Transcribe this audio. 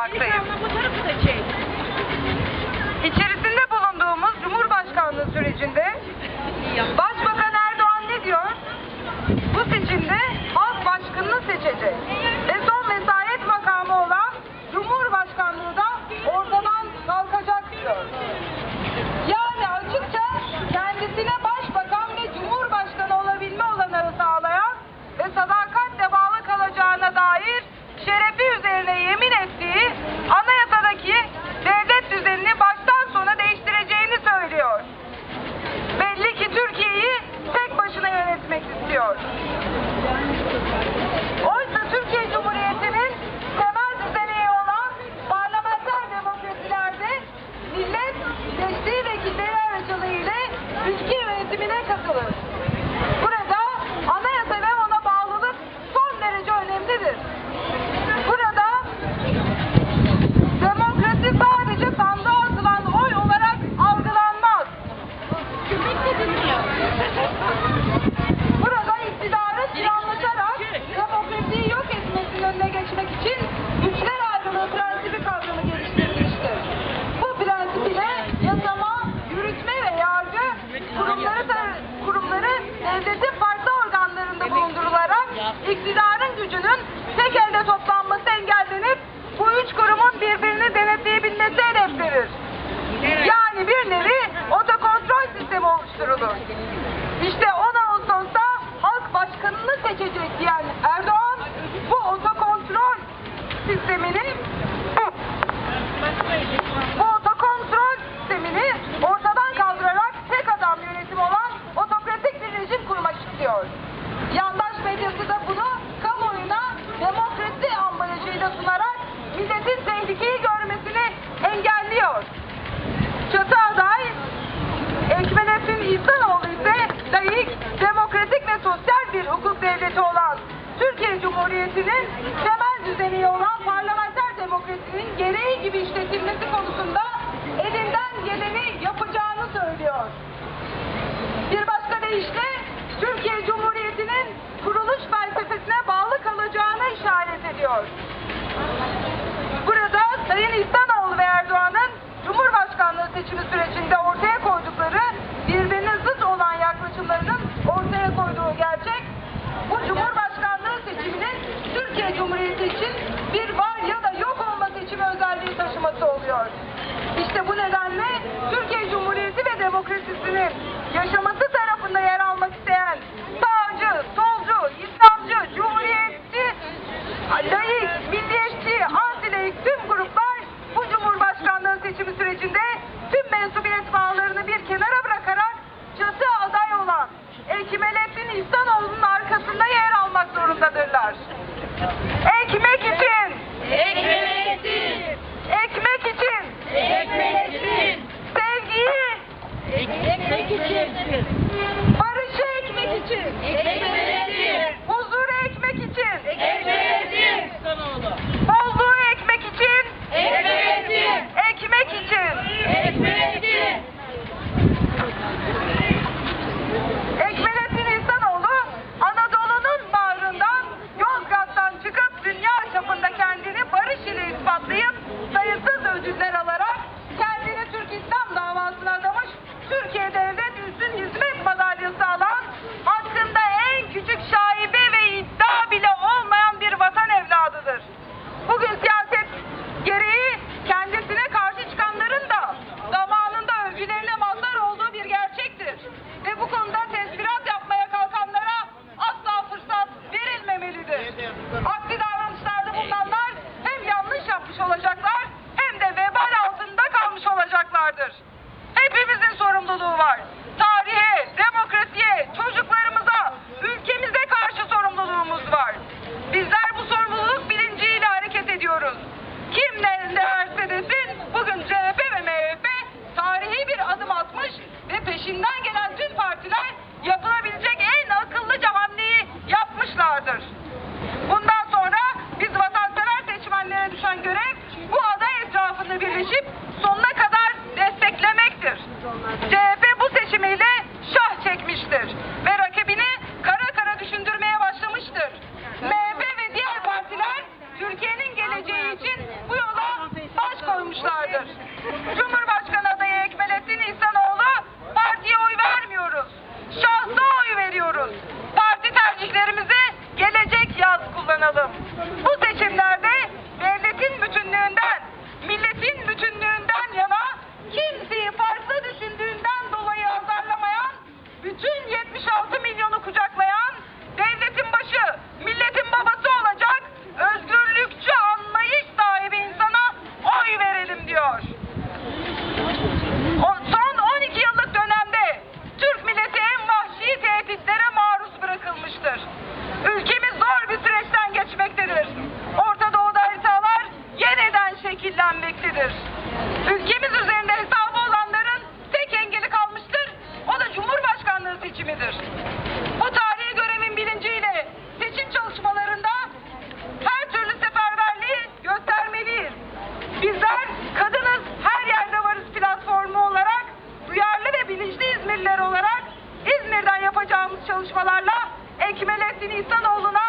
bulunmaktayız. İçerisinde bulunduğumuz Cumhurbaşkanlığı sürecinde baş kullanarak demokrasiyi yok etmesinin önüne geçmek için güçler ayrılığı prensibi kavramı geliştirilmiştir. Bu prensip ile yasama, yürütme ve yargı kurumları, kurumları devletin farklı organlarında bulundurularak iktidarın gücünün tek elde toplanması engellenip bu üç kurumun birbirini denetleyebilmesi hedeflenir. Yani bir nevi otokontrol sistemi oluşturulur. Cumhuriyeti'nin temel düzeni olan parlamenter demokrasinin gereği gibi işletilmesi konusunda elinden geleni yapacağını söylüyor. Bir başka deyişle Türkiye Cumhuriyeti'nin kuruluş felsefesine bağlı kalacağını işaret ediyor. Burada Sayın İhsan İhsanoğlu'nun arkasında yer almak zorundadırlar. Ekmek için! Ekmek için! Ekmek için! Ekmek için! Sevgiyi! Ekmek için! içinden gelen tüm partiler yapılabilecek en akıllıca hamleyi yapmışlardır. Bu tarihi görevin bilinciyle seçim çalışmalarında her türlü seferberliği göstermeliyiz. Bizler kadınız her yerde varız platformu olarak duyarlı ve bilinçli İzmirliler olarak İzmir'den yapacağımız çalışmalarla Ekmelettin İhsanoğlu'na